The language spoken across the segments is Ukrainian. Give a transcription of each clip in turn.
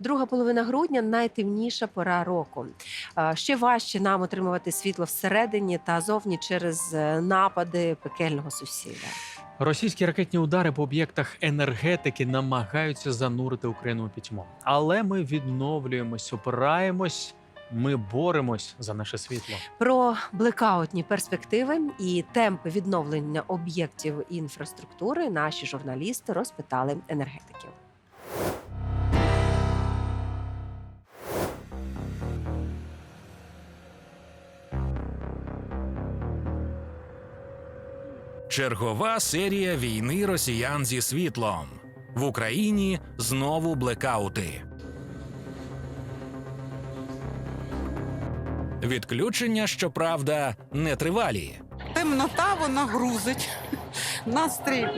Друга половина грудня найтемніша пора року. Ще важче нам отримувати світло всередині та зовні через е, напади пекельного сусіда. Російські ракетні удари по об'єктах енергетики намагаються занурити Україну у пітьму. Але ми відновлюємось, опираємось, ми боремось за наше світло. Про блекаутні перспективи і темпи відновлення об'єктів інфраструктури наші журналісти розпитали енергетиків. Чергова серія війни росіян зі світлом. В Україні знову блекаути. Відключення, щоправда, нетривалі. Темнота вона грузить. Настрій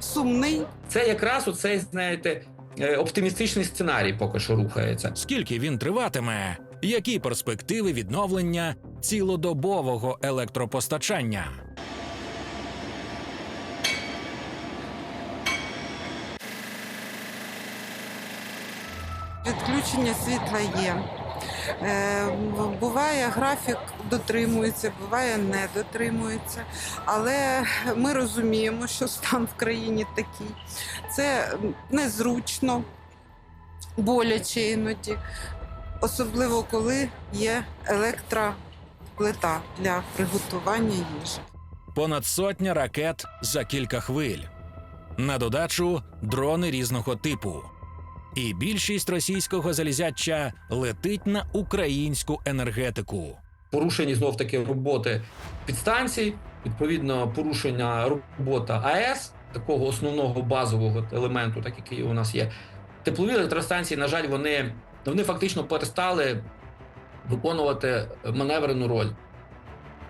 сумний. Це якраз оцей, знаєте, е, оптимістичний сценарій поки що рухається. Скільки він триватиме? Які перспективи відновлення цілодобового електропостачання? Відключення світла є. Е, буває, графік дотримується, буває, не дотримується. Але ми розуміємо, що стан в країні такий. Це незручно, боляче іноді, особливо коли є електроплита для приготування їжі. Понад сотня ракет за кілька хвиль. На додачу дрони різного типу. І більшість російського залізяча летить на українську енергетику. Порушені знов таки роботи підстанцій, відповідно, порушення робота АЕС, такого основного базового елементу, так який у нас є. Теплові електростанції, на жаль, вони, вони фактично перестали виконувати маневрену роль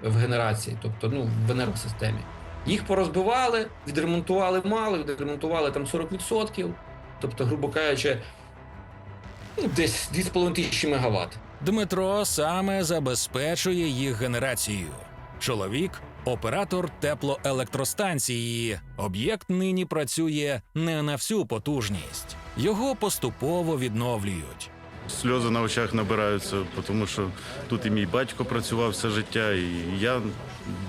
в генерації, тобто ну, в енергосистемі. Їх порозбивали, відремонтували мало, відремонтували там 40%, тобто, грубо кажучи, ну, десь 2,5 тисячі мегаватт. Дмитро саме забезпечує їх генерацією. Чоловік оператор теплоелектростанції. Об'єкт нині працює не на всю потужність. Його поступово відновлюють. Сльози на очах набираються, тому що тут і мій батько працював все життя, і я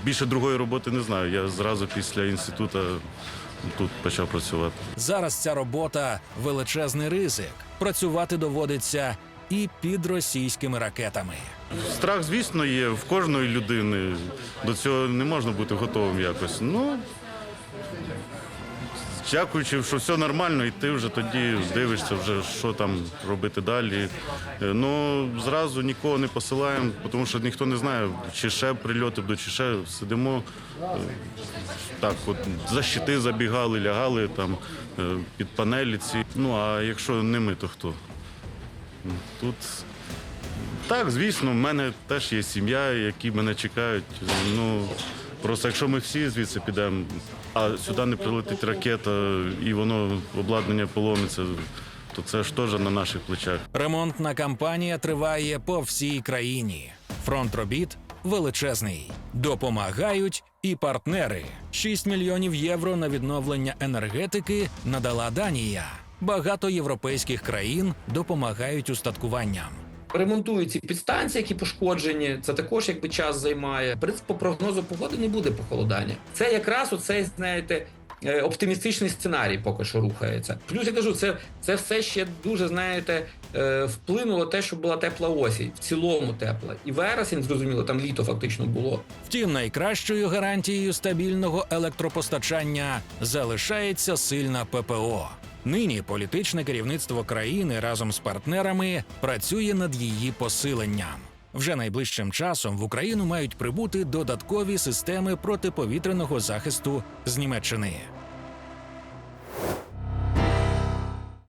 більше другої роботи не знаю. Я зразу після інституту тут почав працювати. Зараз ця робота величезний ризик. Працювати доводиться і під російськими ракетами. Страх, звісно, є в кожної людини. До цього не можна бути готовим якось. Ну дякуючи, що все нормально, і ти вже тоді дивишся, вже що там робити далі. Е, Ну зразу нікого не посилаємо, тому що ніхто не знає, чи ще прильоти будуть, чи ще сидимо. е, Так, от за щити забігали, лягали там е, під панелі ці. Ну а якщо не ми, то хто? Тут так, звісно, в мене теж є сім'я, які мене чекають. Ну просто якщо ми всі звідси підемо, а сюди не прилетить ракета і воно обладнання поломиться, то це ж теж на наших плечах. Ремонтна кампанія триває по всій країні. Фронт робіт величезний. Допомагають і партнери. 6 мільйонів євро на відновлення енергетики надала Данія. Багато європейських країн допомагають устаткуванням. Ремонтують ці підстанції, які пошкоджені. Це також якби час займає. В принципі, по прогнозу погоди не буде похолодання. Це якраз оцей, знаєте, е, оптимістичний сценарій поки що рухається. Плюс я кажу, це, це все ще дуже, знаєте, е, вплинуло те, що була тепла осінь, в цілому тепла. І вересень, зрозуміло, там літо фактично було. Втім, найкращою гарантією стабільного електропостачання залишається сильна ППО. Нині політичне керівництво країни разом з партнерами працює над її посиленням. Вже найближчим часом в Україну мають прибути додаткові системи протиповітряного захисту з Німеччини.